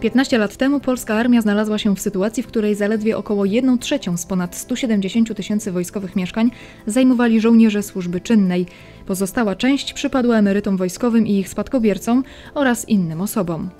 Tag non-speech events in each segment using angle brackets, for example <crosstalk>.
15 lat temu polska armia znalazła się w sytuacji, w której zaledwie około 1 trzecią z ponad 170 tysięcy wojskowych mieszkań zajmowali żołnierze służby czynnej. Pozostała część przypadła emerytom wojskowym i ich spadkobiercom oraz innym osobom.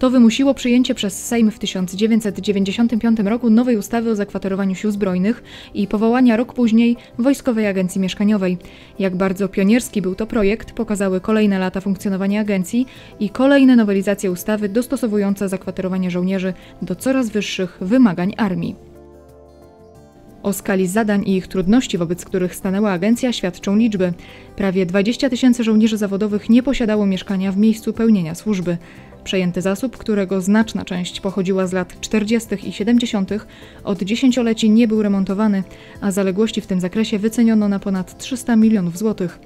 To wymusiło przyjęcie przez Sejm w 1995 roku nowej ustawy o zakwaterowaniu sił zbrojnych i powołania rok później Wojskowej Agencji Mieszkaniowej. Jak bardzo pionierski był to projekt, pokazały kolejne lata funkcjonowania agencji i kolejne nowelizacje ustawy dostosowujące zakwaterowanie żołnierzy do coraz wyższych wymagań armii. O skali zadań i ich trudności, wobec których stanęła agencja, świadczą liczby. Prawie 20 tysięcy żołnierzy zawodowych nie posiadało mieszkania w miejscu pełnienia służby. Przejęty zasób, którego znaczna część pochodziła z lat 40. i 70., od dziesięcioleci nie był remontowany, a zaległości w tym zakresie wyceniono na ponad 300 milionów złotych.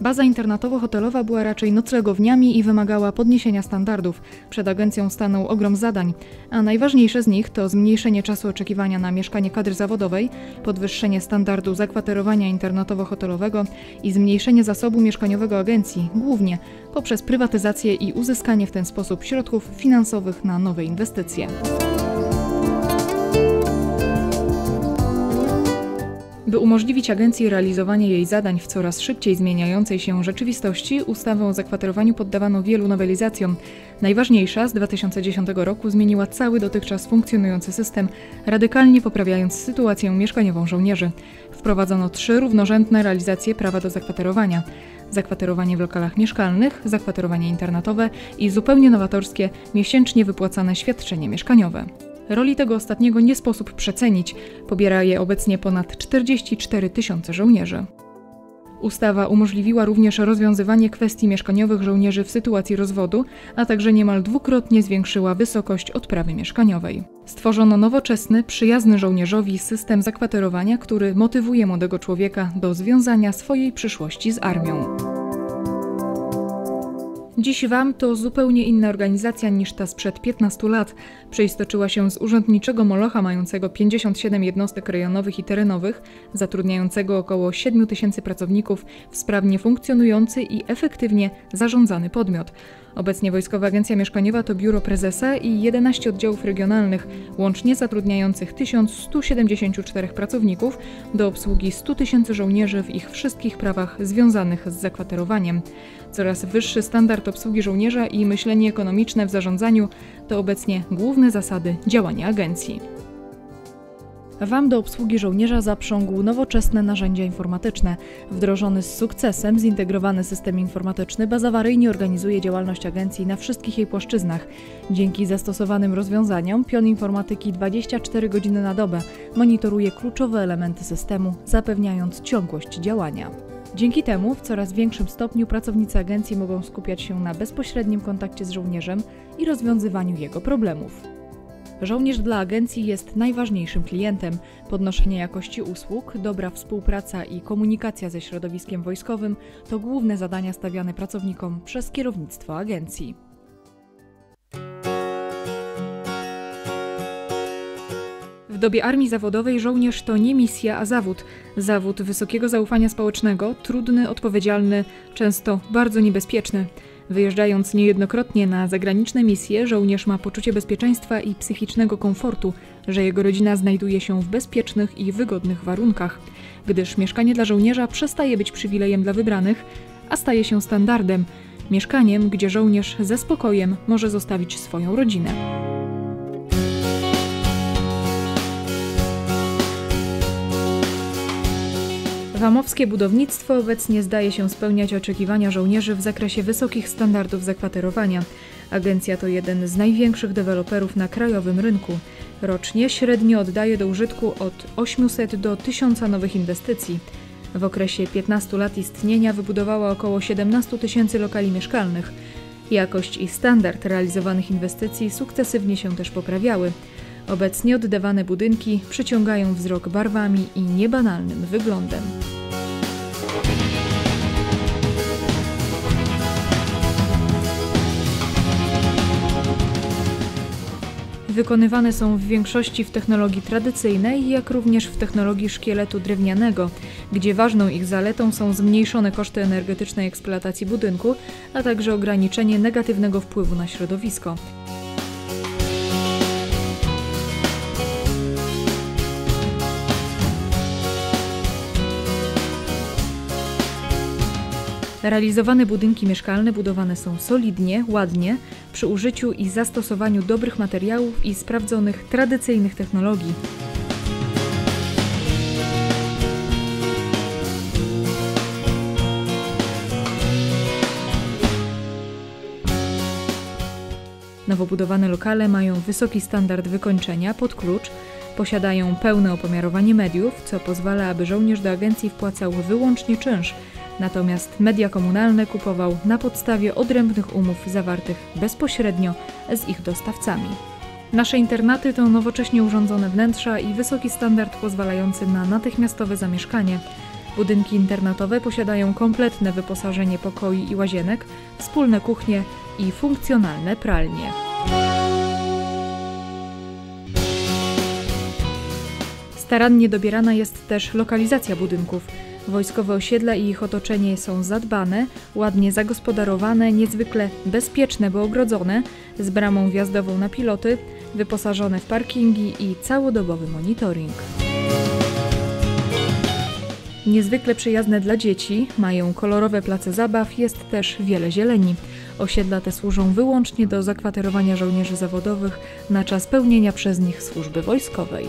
Baza internatowo-hotelowa była raczej noclegowniami i wymagała podniesienia standardów. Przed agencją stanął ogrom zadań, a najważniejsze z nich to zmniejszenie czasu oczekiwania na mieszkanie kadry zawodowej, podwyższenie standardu zakwaterowania internatowo-hotelowego i zmniejszenie zasobu mieszkaniowego agencji, głównie poprzez prywatyzację i uzyskanie w ten sposób środków finansowych na nowe inwestycje. By umożliwić agencji realizowanie jej zadań w coraz szybciej zmieniającej się rzeczywistości, ustawę o zakwaterowaniu poddawano wielu nowelizacjom. Najważniejsza z 2010 roku zmieniła cały dotychczas funkcjonujący system, radykalnie poprawiając sytuację mieszkaniową żołnierzy. Wprowadzono trzy równorzędne realizacje prawa do zakwaterowania zakwaterowanie w lokalach mieszkalnych, zakwaterowanie internatowe i zupełnie nowatorskie miesięcznie wypłacane świadczenie mieszkaniowe. Roli tego ostatniego nie sposób przecenić. Pobiera je obecnie ponad 44 tysiące żołnierzy. Ustawa umożliwiła również rozwiązywanie kwestii mieszkaniowych żołnierzy w sytuacji rozwodu, a także niemal dwukrotnie zwiększyła wysokość odprawy mieszkaniowej. Stworzono nowoczesny, przyjazny żołnierzowi system zakwaterowania, który motywuje młodego człowieka do związania swojej przyszłości z armią. Dziś WAM to zupełnie inna organizacja niż ta sprzed 15 lat. Przeistoczyła się z urzędniczego molocha mającego 57 jednostek rejonowych i terenowych, zatrudniającego około 7 tysięcy pracowników w sprawnie funkcjonujący i efektywnie zarządzany podmiot. Obecnie Wojskowa Agencja Mieszkaniowa to biuro prezesa i 11 oddziałów regionalnych, łącznie zatrudniających 1174 pracowników do obsługi 100 tysięcy żołnierzy w ich wszystkich prawach związanych z zakwaterowaniem. Coraz wyższy standard obsługi żołnierza i myślenie ekonomiczne w zarządzaniu to obecnie główne zasady działania agencji. WAM do obsługi żołnierza zaprzągł nowoczesne narzędzia informatyczne. Wdrożony z sukcesem zintegrowany system informatyczny bezawaryjnie organizuje działalność agencji na wszystkich jej płaszczyznach. Dzięki zastosowanym rozwiązaniom pion informatyki 24 godziny na dobę monitoruje kluczowe elementy systemu, zapewniając ciągłość działania. Dzięki temu w coraz większym stopniu pracownicy agencji mogą skupiać się na bezpośrednim kontakcie z żołnierzem i rozwiązywaniu jego problemów. Żołnierz dla agencji jest najważniejszym klientem. Podnoszenie jakości usług, dobra współpraca i komunikacja ze środowiskiem wojskowym to główne zadania stawiane pracownikom przez kierownictwo agencji. W dobie armii zawodowej żołnierz to nie misja, a zawód. Zawód wysokiego zaufania społecznego, trudny, odpowiedzialny, często bardzo niebezpieczny. Wyjeżdżając niejednokrotnie na zagraniczne misje, żołnierz ma poczucie bezpieczeństwa i psychicznego komfortu, że jego rodzina znajduje się w bezpiecznych i wygodnych warunkach, gdyż mieszkanie dla żołnierza przestaje być przywilejem dla wybranych, a staje się standardem mieszkaniem, gdzie żołnierz ze spokojem może zostawić swoją rodzinę. Wamowskie budownictwo obecnie zdaje się spełniać oczekiwania żołnierzy w zakresie wysokich standardów zakwaterowania. Agencja to jeden z największych deweloperów na krajowym rynku. Rocznie średnio oddaje do użytku od 800 do 1000 nowych inwestycji. W okresie 15 lat istnienia wybudowała około 17 tysięcy lokali mieszkalnych. Jakość i standard realizowanych inwestycji sukcesywnie się też poprawiały. Obecnie oddawane budynki przyciągają wzrok barwami i niebanalnym wyglądem. Wykonywane są w większości w technologii tradycyjnej, jak również w technologii szkieletu drewnianego, gdzie ważną ich zaletą są zmniejszone koszty energetycznej eksploatacji budynku, a także ograniczenie negatywnego wpływu na środowisko. Realizowane budynki mieszkalne budowane są solidnie, ładnie, przy użyciu i zastosowaniu dobrych materiałów i sprawdzonych tradycyjnych technologii. Nowo budowane lokale mają wysoki standard wykończenia pod klucz, posiadają pełne opomiarowanie mediów, co pozwala, aby żołnierz do agencji wpłacał wyłącznie czynsz, natomiast media komunalne kupował na podstawie odrębnych umów zawartych bezpośrednio z ich dostawcami. Nasze internaty to nowocześnie urządzone wnętrza i wysoki standard pozwalający na natychmiastowe zamieszkanie. Budynki internatowe posiadają kompletne wyposażenie pokoi i łazienek, wspólne kuchnie i funkcjonalne pralnie. Starannie dobierana jest też lokalizacja budynków. Wojskowe osiedla i ich otoczenie są zadbane, ładnie zagospodarowane, niezwykle bezpieczne, bo ogrodzone, z bramą wjazdową na piloty, wyposażone w parkingi i całodobowy monitoring. Niezwykle przyjazne dla dzieci, mają kolorowe place zabaw, jest też wiele zieleni. Osiedla te służą wyłącznie do zakwaterowania żołnierzy zawodowych na czas pełnienia przez nich służby wojskowej.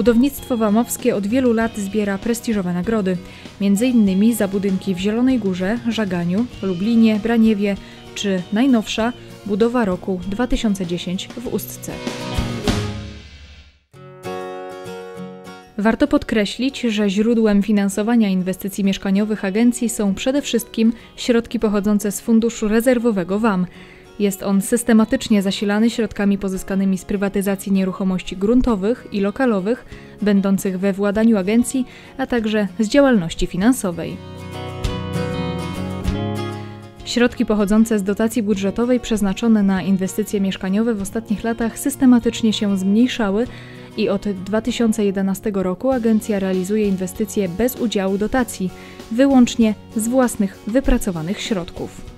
Budownictwo wamowskie od wielu lat zbiera prestiżowe nagrody, m.in. za budynki w Zielonej Górze, Żaganiu, Lublinie, Braniewie czy najnowsza budowa roku 2010 w Ustce. Warto podkreślić, że źródłem finansowania inwestycji mieszkaniowych agencji są przede wszystkim środki pochodzące z Funduszu Rezerwowego WAM. Jest on systematycznie zasilany środkami pozyskanymi z prywatyzacji nieruchomości gruntowych i lokalowych, będących we władaniu agencji, a także z działalności finansowej. Środki pochodzące z dotacji budżetowej przeznaczone na inwestycje mieszkaniowe w ostatnich latach systematycznie się zmniejszały i od 2011 roku agencja realizuje inwestycje bez udziału dotacji, wyłącznie z własnych wypracowanych środków.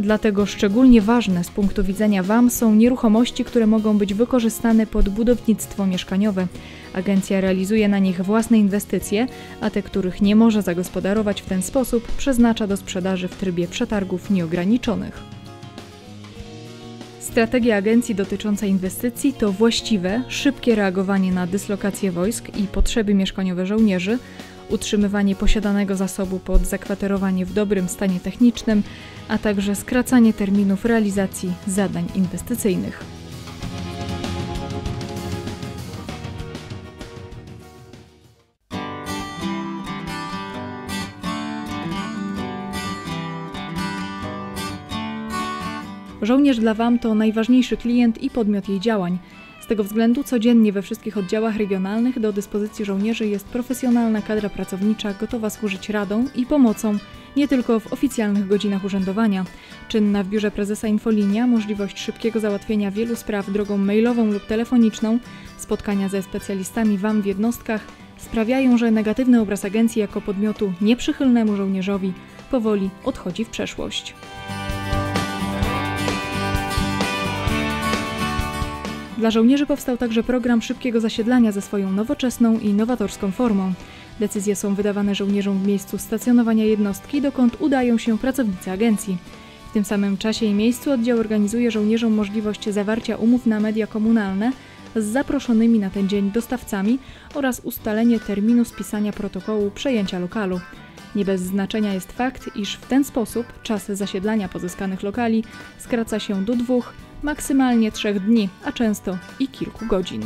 Dlatego szczególnie ważne z punktu widzenia WAM są nieruchomości, które mogą być wykorzystane pod budownictwo mieszkaniowe. Agencja realizuje na nich własne inwestycje, a te, których nie może zagospodarować w ten sposób, przeznacza do sprzedaży w trybie przetargów nieograniczonych. Strategia agencji dotycząca inwestycji to właściwe, szybkie reagowanie na dyslokację wojsk i potrzeby mieszkaniowe żołnierzy, utrzymywanie posiadanego zasobu pod zakwaterowanie w dobrym stanie technicznym, a także skracanie terminów realizacji zadań inwestycyjnych. Żołnierz dla WAM to najważniejszy klient i podmiot jej działań. Z tego względu codziennie we wszystkich oddziałach regionalnych do dyspozycji żołnierzy jest profesjonalna kadra pracownicza gotowa służyć radą i pomocą nie tylko w oficjalnych godzinach urzędowania. Czynna w biurze prezesa Infolinia, możliwość szybkiego załatwienia wielu spraw drogą mailową lub telefoniczną, spotkania ze specjalistami WAM w jednostkach sprawiają, że negatywny obraz agencji jako podmiotu nieprzychylnemu żołnierzowi powoli odchodzi w przeszłość. Dla żołnierzy powstał także program szybkiego zasiedlania ze swoją nowoczesną i nowatorską formą. Decyzje są wydawane żołnierzom w miejscu stacjonowania jednostki, dokąd udają się pracownicy agencji. W tym samym czasie i miejscu oddział organizuje żołnierzom możliwość zawarcia umów na media komunalne z zaproszonymi na ten dzień dostawcami oraz ustalenie terminu spisania protokołu przejęcia lokalu. Nie bez znaczenia jest fakt, iż w ten sposób czas zasiedlania pozyskanych lokali skraca się do dwóch, maksymalnie trzech dni, a często i kilku godzin.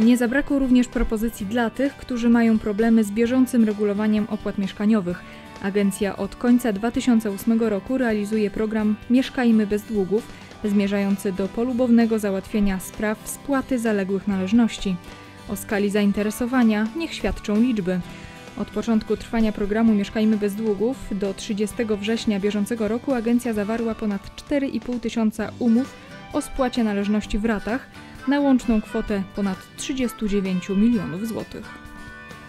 Nie zabrakło również propozycji dla tych, którzy mają problemy z bieżącym regulowaniem opłat mieszkaniowych. Agencja od końca 2008 roku realizuje program Mieszkajmy bez długów, zmierzający do polubownego załatwienia spraw spłaty zaległych należności. O skali zainteresowania niech świadczą liczby. Od początku trwania programu Mieszkajmy bez długów do 30 września bieżącego roku agencja zawarła ponad 4,5 tysiąca umów o spłacie należności w ratach na łączną kwotę ponad 39 milionów złotych.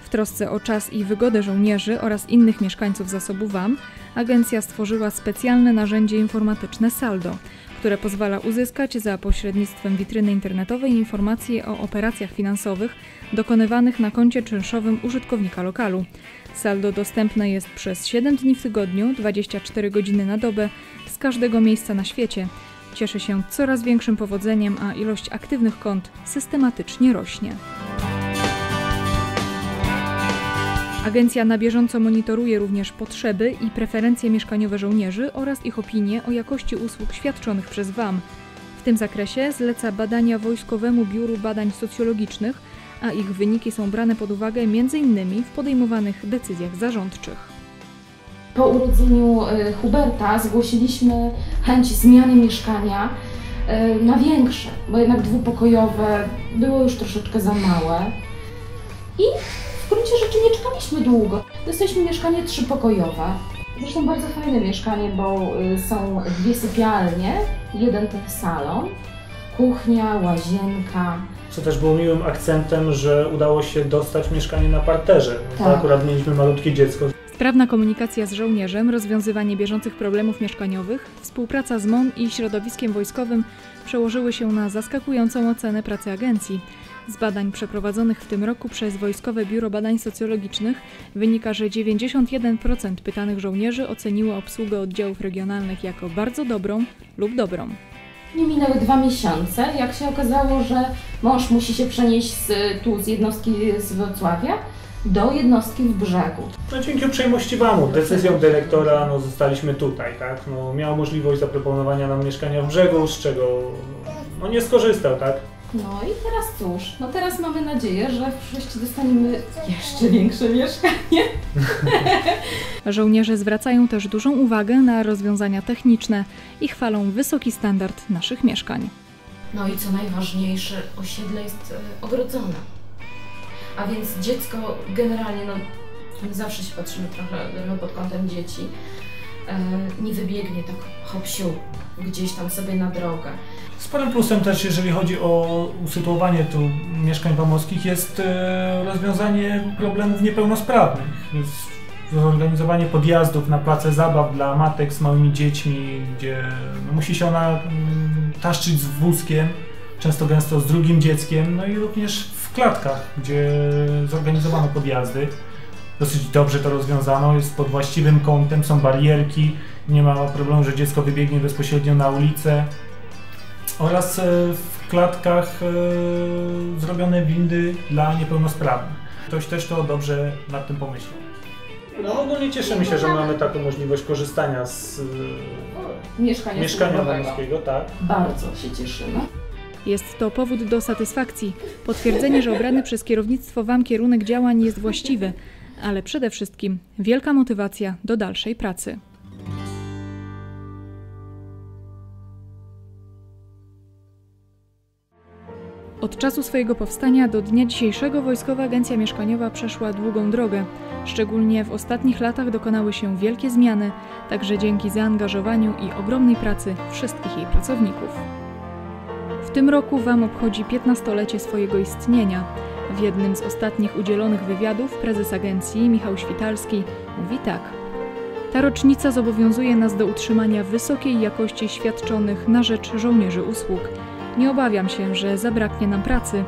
W trosce o czas i wygodę żołnierzy oraz innych mieszkańców zasobu WAM, agencja stworzyła specjalne narzędzie informatyczne Saldo, które pozwala uzyskać za pośrednictwem witryny internetowej informacje o operacjach finansowych dokonywanych na koncie czynszowym użytkownika lokalu. Saldo dostępne jest przez 7 dni w tygodniu, 24 godziny na dobę, z każdego miejsca na świecie. Cieszy się coraz większym powodzeniem, a ilość aktywnych kont systematycznie rośnie. Agencja na bieżąco monitoruje również potrzeby i preferencje mieszkaniowe żołnierzy oraz ich opinie o jakości usług świadczonych przez WAM. W tym zakresie zleca badania Wojskowemu Biuru Badań Socjologicznych, a ich wyniki są brane pod uwagę m.in. w podejmowanych decyzjach zarządczych. Po urodzeniu y, Huberta zgłosiliśmy chęć zmiany mieszkania y, na większe, bo jednak dwupokojowe było już troszeczkę za małe. I w gruncie rzeczy nie czekaliśmy długo. Dostaliśmy mieszkanie trzypokojowe. Zresztą bardzo fajne mieszkanie, bo y, są dwie sypialnie, jeden ten salon, kuchnia, łazienka. Co też było miłym akcentem, że udało się dostać mieszkanie na parterze. To Tak. akurat mieliśmy malutkie dziecko. Sprawna komunikacja z żołnierzem, rozwiązywanie bieżących problemów mieszkaniowych, współpraca z MON i środowiskiem wojskowym przełożyły się na zaskakującą ocenę pracy agencji. Z badań przeprowadzonych w tym roku przez Wojskowe Biuro Badań Socjologicznych wynika, że 91% pytanych żołnierzy oceniło obsługę oddziałów regionalnych jako bardzo dobrą lub dobrą. Nie minęły dwa miesiące, jak się okazało, że mąż musi się przenieść z, tu z jednostki z Wrocławia do jednostki w brzegu. No dzięki uprzejmości WAMU, decyzją dyrektora no, zostaliśmy tutaj, tak? No, miał możliwość zaproponowania nam mieszkania w brzegu, z czego no, nie skorzystał, tak? No i teraz cóż, no teraz mamy nadzieję, że wreszcie dostaniemy jeszcze większe mieszkanie. <laughs> Żołnierze zwracają też dużą uwagę na rozwiązania techniczne i chwalą wysoki standard naszych mieszkań. No i co najważniejsze, osiedle jest e, ogrodzone. A więc dziecko generalnie, no my zawsze się patrzymy trochę pod kątem dzieci, nie wybiegnie tak hop siu, gdzieś tam sobie na drogę. Sporym plusem też, jeżeli chodzi o usytuowanie tu mieszkań pomorskich, jest e, rozwiązanie problemów niepełnosprawnych. Zorganizowanie podjazdów na place zabaw dla matek z małymi dziećmi, gdzie no, musi się ona mm, taszczyć z wózkiem, często gęsto z drugim dzieckiem, no i również w klatkach, gdzie zorganizowano podjazdy. Dosyć dobrze to rozwiązano, jest pod właściwym kątem, są barierki, nie ma problemu, że dziecko wybiegnie bezpośrednio na ulicę oraz e, w klatkach e, zrobione windy dla niepełnosprawnych. Ktoś też to dobrze nad tym pomyślał. No ogólnie cieszymy się, że mamy taką możliwość korzystania z e, mieszkania służbowego. damskiego, tak. Bardzo się cieszymy. Jest to powód do satysfakcji, potwierdzenie, że obrany przez kierownictwo WAM kierunek działań jest właściwy, ale przede wszystkim wielka motywacja do dalszej pracy. Od czasu swojego powstania do dnia dzisiejszego Wojskowa Agencja Mieszkaniowa przeszła długą drogę. Szczególnie w ostatnich latach dokonały się wielkie zmiany, także dzięki zaangażowaniu i ogromnej pracy wszystkich jej pracowników. W tym roku WAM obchodzi 15-lecie swojego istnienia. W jednym z ostatnich udzielonych wywiadów prezes agencji Michał Świtalski mówi tak. Ta rocznica zobowiązuje nas do utrzymania wysokiej jakości świadczonych na rzecz żołnierzy usług. Nie obawiam się, że zabraknie nam pracy.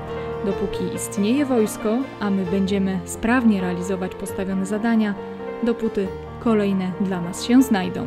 Dopóki istnieje wojsko, a my będziemy sprawnie realizować postawione zadania, dopóty kolejne dla nas się znajdą.